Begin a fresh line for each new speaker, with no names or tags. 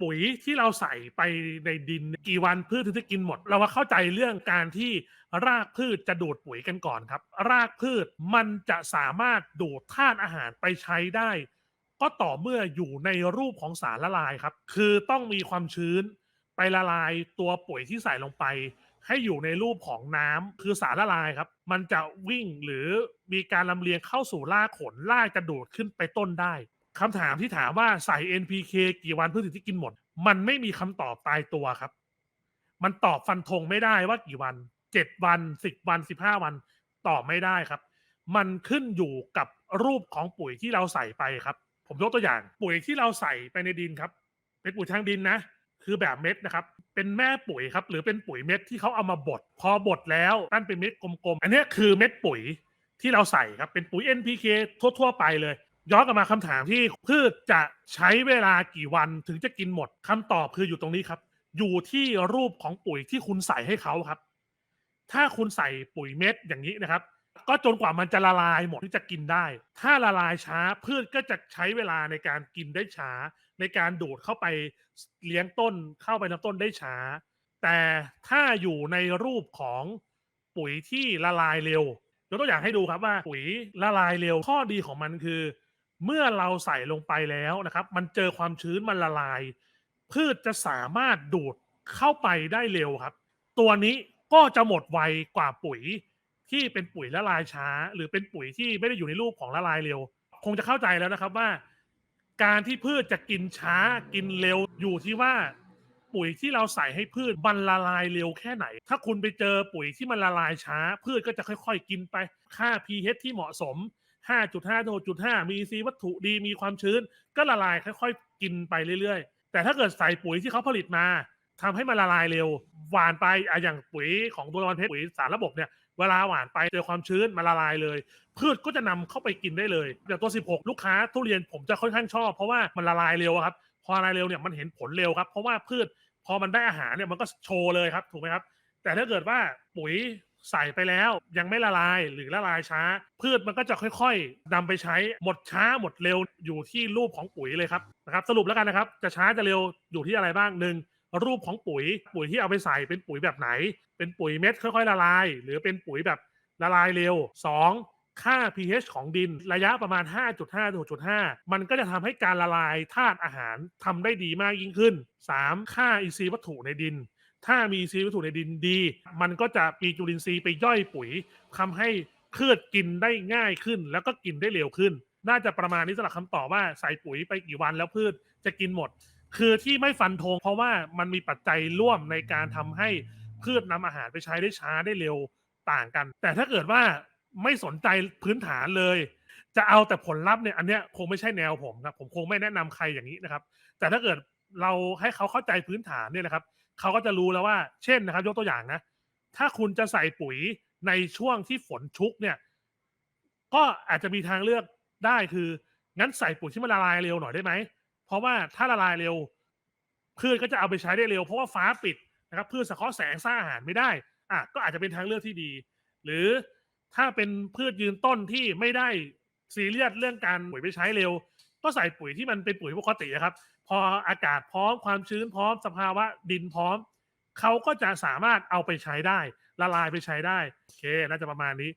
ปุ๋ยที่เราใส่ไปในดินกี่วันพืชถึงจะกินหมด เรามาเข้าใจเรื่องการที่รากพืชจะดูดปุ๋ยกันก่อนครับ รากพืชมันจะสามารถดูดธาตุอาหารไปใช้ได้ ก็ต่อเมื่ออยู่ในรูปของสารละลายครับ คือต้องมีความชื้นไปละลายตัวปุ๋ยที่ใส่ลงไป ให้อยู่ในรูปของน้ำคือสารละลายครับ มันจะวิ่งหรือมีการลำเลียงเข้าสู่รากขนรากจะดูดขึ้นไปต้นได้ คำถามที่ถามว่าใส่ NPK กี่วันพืชถึงจะกินหมด มันไม่มีคำตอบตายตัวครับ มันตอบฟันธงไม่ได้ว่ากี่วันเจ็ดวันสิบวันสิบห้าวันตอบไม่ได้ครับ มันขึ้นอยู่กับรูปของปุ๋ยที่เราใส่ไปครับ ผมยกตัวอย่าง ปุ๋ยที่เราใส่ไปในดินครับ เป็นปุ๋ยทางดินนะ คือแบบเม็ดนะครับ เป็นแม่ปุ๋ยครับ หรือเป็นปุ๋ยเม็ดที่เขาเอามาบดพอบดแล้วนั่นเป็นเม็ดกลมๆ อันนี้คือเม็ดปุ๋ยที่เราใส่ครับ เป็นปุ๋ย NPK ทั่ว ๆ ไปเลย ย้อนกลับมาคำถามที่พืชจะใช้เวลากี่วันถึงจะกินหมดคำตอบคืออยู่ตรงนี้ครับ อยู่ที่รูปของปุ๋ยที่คุณใส่ให้เขาครับ ถ้าคุณใส่ปุ๋ยเม็ดอย่างนี้นะครับ ก็จนกว่ามันจะละลายหมดที่จะกินได้ ถ้าละลายช้าพืชก็จะใช้เวลาในการกินได้ช้า ในการดูดเข้าไปเลี้ยงต้นเข้าไปลำต้นได้ช้า แต่ถ้าอยู่ในรูปของปุ๋ยที่ละลายเร็วยกตัวอย่างให้ดูครับว่าปุ๋ยละลายเร็วข้อดีของมันคือ เมื่อเราใส่ลงไปแล้วนะครับ มันเจอความชื้นมันละลาย พืชจะสามารถดูดเข้าไปได้เร็วครับ ตัวนี้ก็จะหมดไวกว่าปุ๋ยที่เป็นปุ๋ยละลายช้า หรือเป็นปุ๋ยที่ไม่ได้อยู่ในรูปของละลายเร็ว คงจะเข้าใจแล้วนะครับว่า การที่พืชจะกินช้ากินเร็วอยู่ที่ว่า ปุ๋ยที่เราใส่ให้พืชมันละลายเร็วแค่ไหน ถ้าคุณไปเจอปุ๋ยที่มันละลายช้า พืชก็จะค่อย ๆ กินไป ค่า pH ที่เหมาะสม 5.5ถึง6.5 มีซีวัตถุดีมีความชื้น ก็ละลายค่อยๆ กินไปเรื่อยๆ แต่ถ้าเกิดใส่ปุ๋ยที่เขาผลิตมาทำให้มันละลายเร็ว หวานไปอะอย่างปุ๋ยของตัววันเพชรปุ๋ยสารระบบเนี่ยเวลาหวานไปเจอความชื้นมันละลายเลย พืชก็จะนำเข้าไปกินได้เลยอย่างตัว 16 ลูกค้าทุเรียนผมจะค่อนข้างชอบเพราะว่ามันละลายเร็วครับพอละลายเร็วเนี่ยมันเห็นผลเร็วครับเพราะว่าพืชพอมันได้อาหารเนี่ยมันก็โชว์เลยครับถูกไหมครับแต่ถ้าเกิดว่าปุ๋ย ใส่ไปแล้วยังไม่ละลายหรือละลายช้า พืชมันก็จะค่อยๆนำไปใช้หมดช้าหมดเร็วอยู่ที่รูปของปุ๋ยเลยครับนะครับสรุปแล้วกันนะครับ จะช้าจะเร็วอยู่ที่อะไรบ้างหนึ่งรูปของปุ๋ย ปุ๋ยที่เอาไปใส่เป็นปุ๋ยแบบไหน เป็นปุ๋ยเม็ดค่อยๆ ละลาย หรือเป็นปุ๋ยแบบละลายเร็ว 2. ค่า pH ของดินระยะประมาณ 5.5-6.5 มันก็จะทำให้การละลายธาตุอาหารทำได้ดีมากยิ่งขึ้น 3. ค่าอินทรีย์วัตถุในดิน ถ้ามีอินทรีวัตถุในดินดี มันก็จะมีจุลินทรีย์ไปย่อยปุ๋ยทำให้พืชกินได้ง่ายขึ้น แล้วก็กินได้เร็วขึ้น น่าจะประมาณนี้สำหรับคำตอบว่าใส่ปุ๋ยไปกี่วันแล้วพืชจะกินหมด คือที่ไม่ฟันธงเพราะว่ามันมีปัจจัยร่วมในการทำให้พืชนำอาหารไปใช้ได้ช้าได้เร็วต่างกัน แต่ถ้าเกิดว่าไม่สนใจพื้นฐานเลย จะเอาแต่ผลลัพธ์เนี่ยอันเนี้ยคงไม่ใช่แนวผมครับผมคงไม่แนะนำใครอย่างนี้นะครับ แต่ถ้าเกิด เราให้เขาเข้าใจพื้นฐานเนี่ยนะครับเขาก็จะรู้แล้วว่า เช่นนะครับ ยกตัวอย่างนะ ถ้าคุณจะใส่ปุ๋ยในช่วงที่ฝนชุกเนี่ย ก็อาจจะมีทางเลือกได้คือ งั้นใส่ปุ๋ยที่มันละลายเร็วหน่อยได้ไหม เพราะว่าถ้าละลายเร็ว พืชก็จะเอาไปใช้ได้เร็ว เพราะว่าฟ้าปิดนะครับพืชสังเคราะห์แสงสร้างอาหารไม่ได้อะก็อาจจะเป็นทางเลือกที่ดี หรือถ้าเป็นพืชยืนต้นที่ไม่ได้ซีเรียสเรื่องการปุ๋ยไปใช้เร็ว ก็ใส่ปุ๋ยที่มันเป็นปุ๋ยปกติครับ พออากาศพร้อมความชื้นพร้อมสภาวะดินพร้อมเขาก็จะสามารถเอาไปใช้ได้ ละลายไปใช้ได้โอเคน่าจะประมาณนี้